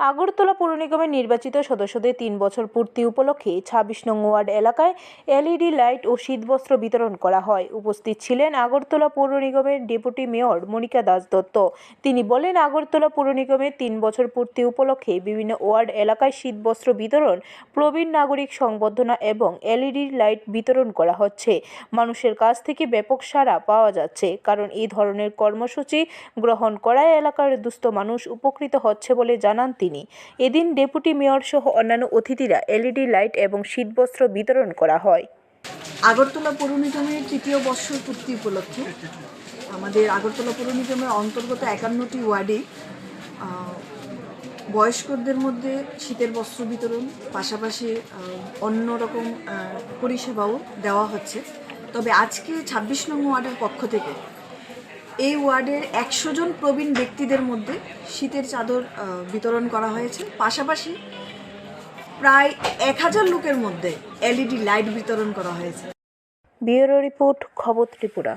আগরতলা পৌর নিগমের নির্বাচিত সদস্যদের তিন বছর পূর্তি উপলক্ষে ছাব্বিশ নং ওয়ার্ড এলাকায় এলইডি লাইট ও শীতবস্ত্র বিতরণ করা হয়। উপস্থিত ছিলেন আগরতলা পৌর নিগমের ডেপুটি মেয়র মনিকা দাস দত্ত। তিনি বলেন, আগরতলা পৌর নিগমের তিন বছর পূর্তি উপলক্ষে বিভিন্ন ওয়ার্ড এলাকায় শীতবস্ত্র বিতরণ, প্রবীণ নাগরিক সংবর্ধনা এবং এলইডি লাইট বিতরণ করা হচ্ছে। মানুষের কাছ থেকে ব্যাপক সাড়া পাওয়া যাচ্ছে, কারণ এই ধরনের কর্মসূচি গ্রহণ করায় এলাকার দুস্থ মানুষ উপকৃত হচ্ছে বলে জানান তিনি। এদিন ডেপুটি মেয়র সহ অন্যান্য অতিথিরা এলইডি লাইট এবং শীতবস্ত্র বিতরণ করা হয়। আগরতলা পৌর নিগমের তৃতীয় বর্ষ পূর্তি উপলক্ষে আমাদের আগরতলা পৌর নিগমের অন্তর্গত একান্নটি ওয়ার্ডে বয়স্কদের মধ্যে শীতের বস্ত্র বিতরণ, পাশাপাশি অন্য রকম পরিষেবাও দেওয়া হচ্ছে। তবে আজকে ছাব্বিশ নং ওয়ার্ডের পক্ষ থেকে এই ওয়ার্ডের একশো জন প্রবীণ ব্যক্তিদের মধ্যে শীতের চাদর বিতরণ করা হয়েছে। পাশাপাশি প্রায় এক হাজার লোকের মধ্যে এলইডি লাইট বিতরণ করা হয়েছে। ব্যুরো রিপোর্ট, খবর ত্রিপুরা।